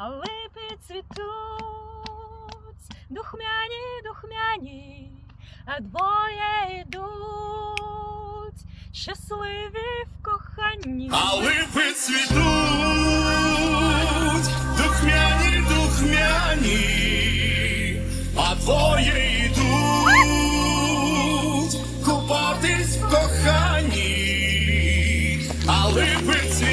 а липи цвітуть, духмяні, духмяні, а двоє йдуть, щасливі в коханні, а липи цвітуть, духмяні, духмяні, а двоє йдуть, купатись в коханні, а липи цвітуть.